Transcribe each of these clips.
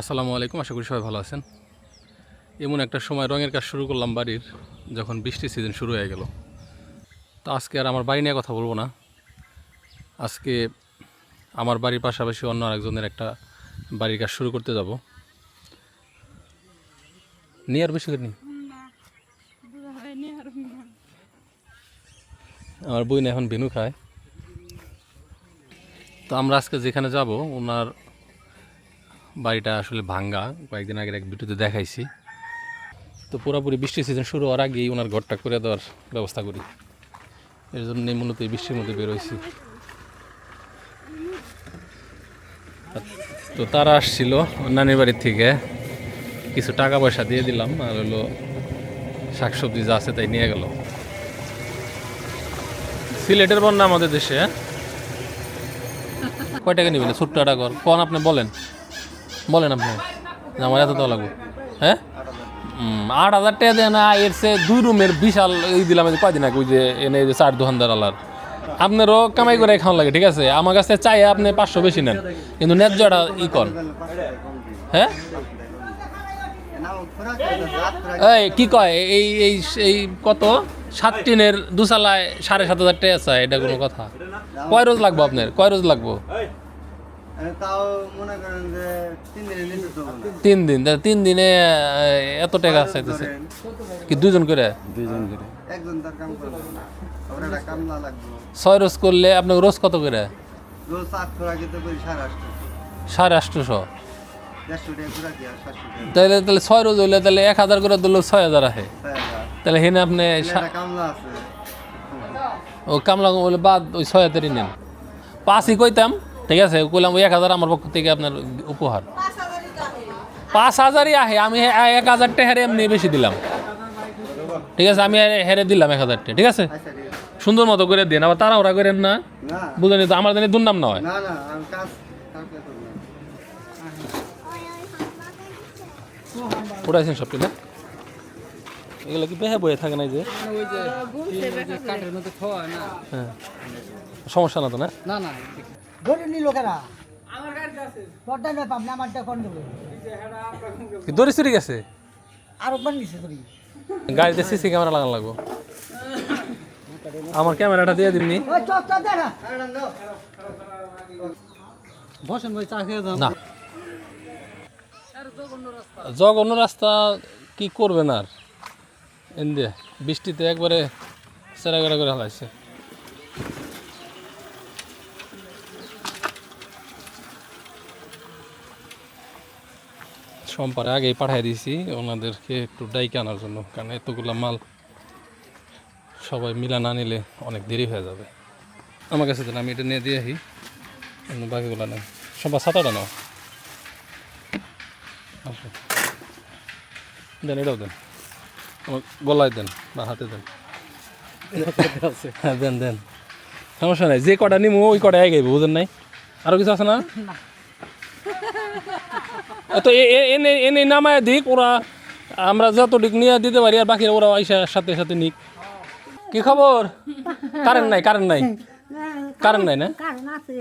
আসসালামু আলাইকুম, আশা করি সবাই ভালো আছেন। এমন একটা সময় রঙের কাজ শুরু করলাম বাড়ির, যখন বৃষ্টির সিজন শুরু হয়ে গেল। তো আজকে আর আমার বাড়ি নিয়ে কথা বলব না। আজকে আমার বাড়ির পাশাপাশি অন্য আরেকজনের একটা বাড়ির কাজ শুরু করতে যাব। নিয়ে আর বেশি নি? আমার বই না এখন বেনু খায়। তো আমরা আজকে যেখানে যাব, ওনার বাড়িটা আসলে ভাঙ্গা। কয়েকদিন আগের এক ভিডিওতে দেখাইছি। তো পুরোপুরি বৃষ্টির সিজন শুরু হওয়ার আগেই ওনার ঘরটা করে দেওয়ার ব্যবস্থা করি। এর জন্যই মূলত এই বৃষ্টির মধ্যে বেরোইছি তো তারা আসছিল নানির বাড়ির থেকে। কিছু টাকা পয়সা দিয়ে দিলাম, আর হলো শাকসবজি যা আছে তাই নিয়ে গেল। সিলেটের বন্যা আমাদের দেশে হ্যাঁ? কয় টাকা ছোট্ট একটা ঘর। কোন আপনি বলেন? বলেন আপনি। আমার এত টাকা লাগবে। হ্যাঁ? আট হাজার টাকা দেয় না এর সে দুই রুমের বিশাল এই দিলাম কয়দিন আগে, ওই যে এনে যে চার দোকানদার আলার। আপনারও কামাই করে খাওয়া লাগে, ঠিক আছে? আমার কাছে চাই আপনি পাঁচশো বেশি নেন, কিন্তু ন্যায্যটা ই কর হ্যাঁ? এই, কি কয়? এই এই এই কত? সাত টিনের দুসালায় সাড়ে সাত হাজার টাকা চাই, এটা কোনো কথা। কয় রোজ লাগবো আপনার? কয় রোজ লাগবো? তিন দিন তিন দিনে এত টাকা চাইতেছে। কি দুজন করে? দুইজন করে। ছয় রোজ করলে আপনার রোজ কত করে? সাড়ে আটশো। আটশোশো। তাহলে তাহলে ছয় রোজ হইলে তাহলে এক হাজার করে দিলেও ছয় হাজার হাজার। তাহলে হেনে আপনি আছে। ও কামলা বলে বাদ ওই ছয় হাজারই নেন। পাঁচই কইতাম। ঠিক আছে কইলাম ওই এক হাজার আমার পক্ষ থেকে আপনার উপহার। পাঁচ হাজারই আহে আমি এক হাজারটা টাকা হেরে এমনি বেশি দিলাম। ঠিক আছে আমি হেরে- দিলাম এক হাজারটা ঠিক আছে? আচ্ছা। সুন্দর মতো করে দিন আবার তারা ওরা করেন না। না। বুঝলেন তো আমার জানি দুর্নাম না হয়। না না আমি কাজ কালকে করব উঠাইছেন সবটি না? এগুলো কি বেহে বয়ে থাকে না যে? কাঠের মধ্যে খাওয়া না হ্যাঁ। সমস্যা না তো না? না না ধরে নিল কেনা? তোরটা নয় পাবনা আমারটা কোন দেবো দড়ি চুরি গেছে? আর ওপর নিছে ধরি গাড়িতে সিসি ক্যামেরা লাগানো লাগবো। আমার ক্যামেরাটা দিয়ে দিবনি না বসেন ভাই চা খেয়ে না। জঘন্য রাস্তা কি করবেন আর? এনদে বৃষ্টিতে একবারে সেরাগেরা করে হালাইছে সোমবারে আগেই পাঠিয়ে দিয়েছি ওনাদেরকে একটু ডাইকে আনার জন্য, কারণ এতগুলো মাল সবাই মিলা না নিলে অনেক দেরি হয়ে যাবে। আমার কাছে আমি এটা নিয়ে দিয়ে আসি। বাকিগুলো নেন। সবার সাতাটা নাও। দেন, এটাও দেন। গলায় দেন বা হাতে দেন। হ্যাঁ দেন দেন। সমস্যা নাই, যে কটা নিমু, ওই কটা আগে বুঝেন নাই? আরও কিছু আছে না। তো এনে এনে নামায় দিক ওরা আমরা যত যতটুক নিয়ে দিতে পারি আর বাকি ওরা আইসা সাথে সাথে নিক। কি খবর? কারেন্ট নাই কারেন্ট নাই। কারেন্ট নাই না? কারণ আছে।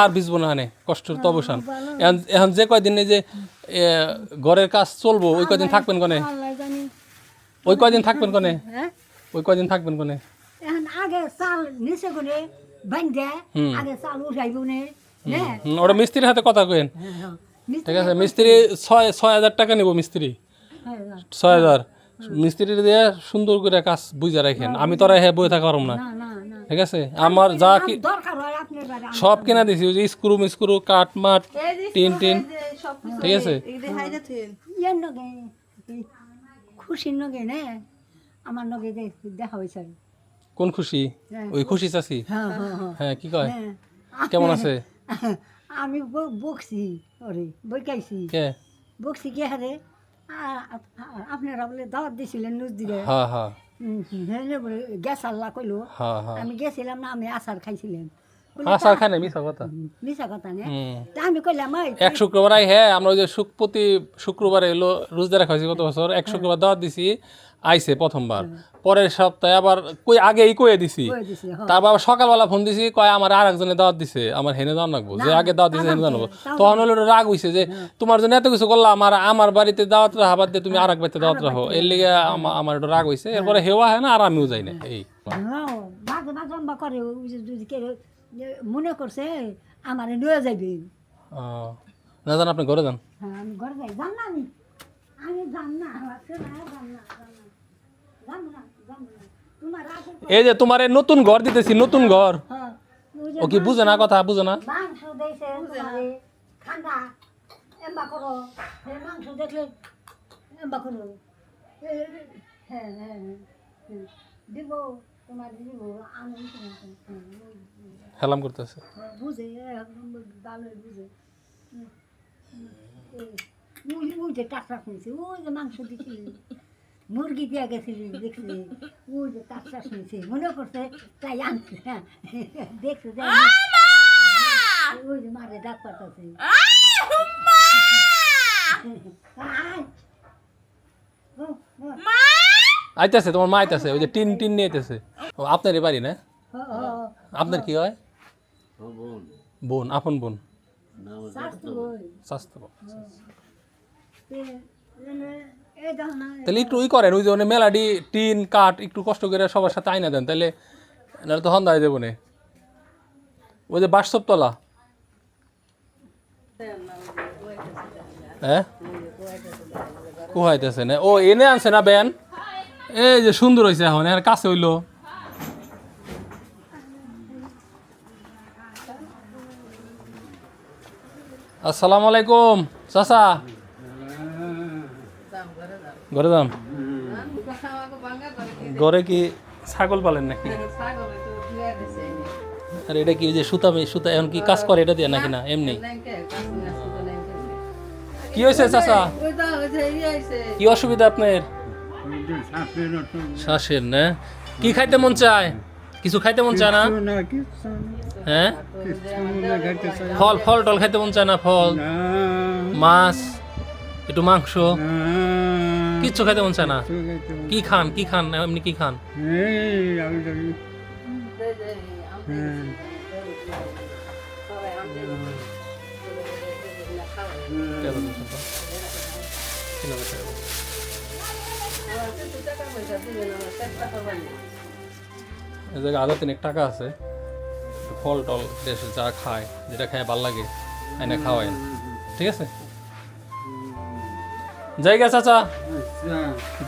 আর ভিজবো না হানে কষ্টের তো অবসান। এখন যে কয়দিন যে ঘরের কাজ চলবো ওই কয়দিন থাকবেন কনে? ওই কয়দিন থাকবেন কোনে? হ্যাঁ? ওই কয়দিন থাকবেন কোনে? আগে চাল নিচে করে বান্ধে আগে চাল উঠাইব নে। হ্যাঁ ওটা মিস্ত্রির হাতে কথা কেন ঠিক আছে মিস্ত্রি ছয় ছয় হাজার টাকা নেব মিস্ত্রি। ছয় হাজার। মিস্ত্রি দিয়ে সুন্দর করে কাজ বুঝে রাখেন। আমি তোরা হ্যাঁ বই থাকা পারব না। না না না। ঠিক আছে? আমার যা কি দরকার হয় আপনার বাড়ি সব কিনা দিছি ওই যে স্ক্রু মিস্ক্রু কাঠ মাঠ টিন টিন। ঠিক আছে? ইয়ের নগে এই খুশির নগে নে। আমার নগে দেখা হয়েছে। কোন খুশি? হ্যাঁ। ওই খুশি চাষি হ্যাঁ হ্যাঁ হ্যাঁ। কি কয়। কেমন আছে? আমি বকছি ওরে বইকাইছি। কে? বকছি কে হারে? আপনারা বলে দাওয়াত দিছিলেন নুজ দিলে। হ্যাঁ হ্যাঁ। গ্যাস আল্লাহ কইলো। হ্যাঁ হ্যাঁ। আমি গেছিলাম না আমি আচার খাইছিলাম। আসার খানে মিশা কথা। মিশা কথা নে? আমি কইলাম ওই এক শুক্রবার আই হ্যাঁ আমরা ওই যে শুক প্রতি শুক্রবারে এলো রোজদার রাখা হয়েছে গত বছর। এক শুক্রবার দাওয়াত দিছি আইছে প্রথমবার। পরের সপ্তাহে আবার কই আগেই কয়ে দিছি। তারপর আবার সকালবেলা ফোন দিছি কয় আমার আর একজনে দাওয়াত দিছে আমার হেনে দাওয়াত লাগবো। যে আগে দাওয়াত দিছে হেনে জানাব তখন হলো রাগ হইছে যে তোমার জন্য এত কিছু করলাম আর আমার বাড়িতে দাওয়াত রাখা বাদ দিয়ে তুমি আর এক বাড়িতে দাওয়াত রাখো। এর লিগে আমা- আমার একটু রাগ হইছে। এরপরে হেওয়া হয় না আর আমিও যাই না। এই। হ্যাঁ, মনে করছে আমার নিয়ে যাবে না জান আপনি ঘরে যান? হ্যাঁ আমি ঘরে যাই। যাম না আমি। আমি যাম না আমার না যাম না যাম না যাম না। তোমার আছে এই যে তোমার নতুন ঘর দিতেছি নতুন ঘর। হ্যাঁ ও কি বুঝে না কথা বুঝে না? মাংস হ্যাঁ হ্যাঁ হ্যাঁ। হেলাম করতেছে। বুঝে একদম ভালোই বুঝে। এই, ওই ওই যে টাকা শুনছি ওই যে মাংস দিছিলি মুরগি দিয়ে গেছিলি দেখলি ওই যে টাকা শুনছি মনে করছে তাই আনছি হ্যাঁ দেখছে ওই যে মারে ডাক পাঠাচ্ছে আয়। আইতাছে, তোমার মা আইতাছে, ওই যে টিন টিন নিয়ে ও, আপনারই বাড়ি না? আপনার কি হয়? বোন, আপন বোন। ওই। দাও না তাহলে একটু ই করেন, ওই যে মেলাডি, টিন, কাঠ, একটু কষ্ট করে সবার সাথে আইনা দেন, তাহলে নাহলে তো হন্দায় দেবো ওই যে বাসসবতলা হ্যাঁ? কোহাইতেছে না। ও, এনে আনছে না ব্যান? এই যে সুন্দর হয়েছে এখন, এর কাছে হইল। আসসালামু আলাইকুম, চাচা। ঘরে যাম ঘরে কি ছাগল পালেন নাকি? আর এটা কি যে সুতা সুতা এখন কি কাজ করে এটা দিয়ে নাকি না? এমনি। কি হয়েছে চাচা? কি অসুবিধা আপনার? শ্বাসের না? কি খাইতে মন চায়? কিছু খাইতে মন চায় না? হ্যাঁ? ফল ফল টল খাইতে মন চায় না ফল? মাছ? একটু মাংস? কিচ্ছু খাইতে মন চায় না? কি খান কি খান এমনি কি খান? এই তিনেক টাকা আছে। ফল টল দেশে যা খায়, যেটা খায় ভালো লাগে, এনে খাওয়ায়। ঠিক আছে? জায়গা চাচা,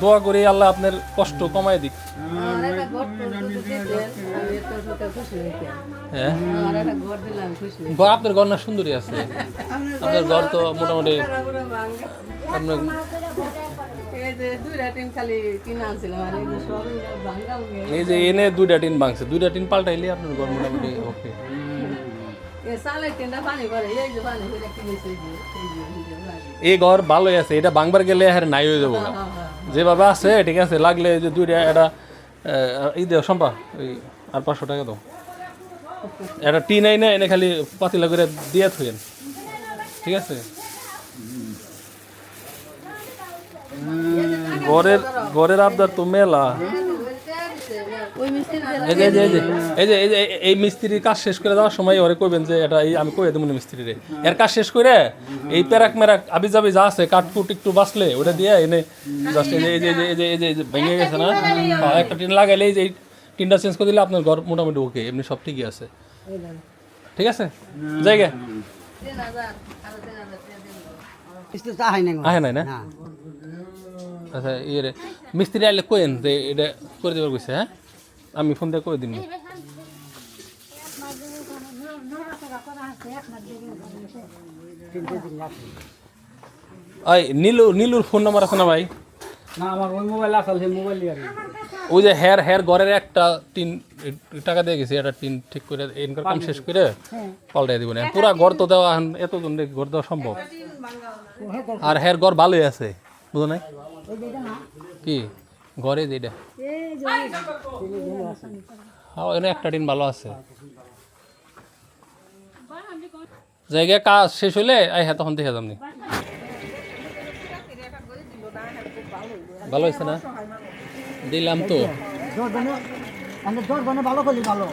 দোয়া করি আল্লাহ আপনার কষ্ট কমায় দিক। হ্যাঁ? আপনার ঘর না সুন্দরী আছে। আপনার ঘর তো মোটামুটি আপনার এই যে এনে দুইটা টিন ভাঙছে দুইটা টিন পাল্টাইলে আপনার ঘর মোটামুটি ওকে এই ঘর ভালোই আছে এটা ভাঙবার গেলে হ্যাঁ নাই হয়ে যাব গা। যেভাবে আছে ঠিক আছে লাগলে এই যে দুইটা এটা এই দেও সম্পা ওই আর পাঁচশো টাকা দাও। একটা টিন আই না এনে খালি পাতিলা করে দিয়ে থুয়েন ঠিক আছে? ঘরের ঘরের আবদার তো মেলা এই যে এই যে এই যে এই যে এই মিস্ত্রির কাজ শেষ করে দেওয়ার সময় ওরে কইবেন যে এটা এই আমি কই দেবো মিস্ত্রিরে এর কাজ শেষ করে এই প্যারাক মেরাক আবি যাবি যা আছে কাঠকুট একটু বাঁচলে ওটা দিয়ে এনে জাস্ট এই যে এই যে এই যে এই যে এই যে ভেঙে গেছে না হ্যাঁ, একটা টিন লাগাইলে এই যে এই টিনটা চেঞ্জ করে দিলে আপনার ঘর মোটামুটি ওকে এমনি সব ঠিকই আছে ঠিক আছে জায়গা আহে নাই না আচ্ছা ইয়ে রে মিস্ত্রি আইলে কইন যে এটা করে দেবার কইছে হ্যাঁ? আমি ফোন দিয়ে করে দিন ওই নীলু নীলুর ফোন নাম্বার আছে না ভাই? না আমার ওই মোবাইল আসল সেই মোবাইল আর ওই যে হেয়ার হেয়ার ঘরের একটা টিন টাকা দিয়ে গেছি একটা টিন ঠিক করে এনকার কাম শেষ করে পাল্টাই দিব না। পুরা ঘর তো দেওয়া এখন এতজন ঘর দেওয়া সম্ভব? আর হেয়ার ঘর ভালোই আছে বুঝো নাই? কি? ঘরে যেটা একটা টিন ভালো আছে। জায়গায় কাজ শেষ হলে আই হ্যাঁ তখন দেখে যামনি। ভালো হয়েছে না? দিলাম তো। ভালো করলি, ভালো।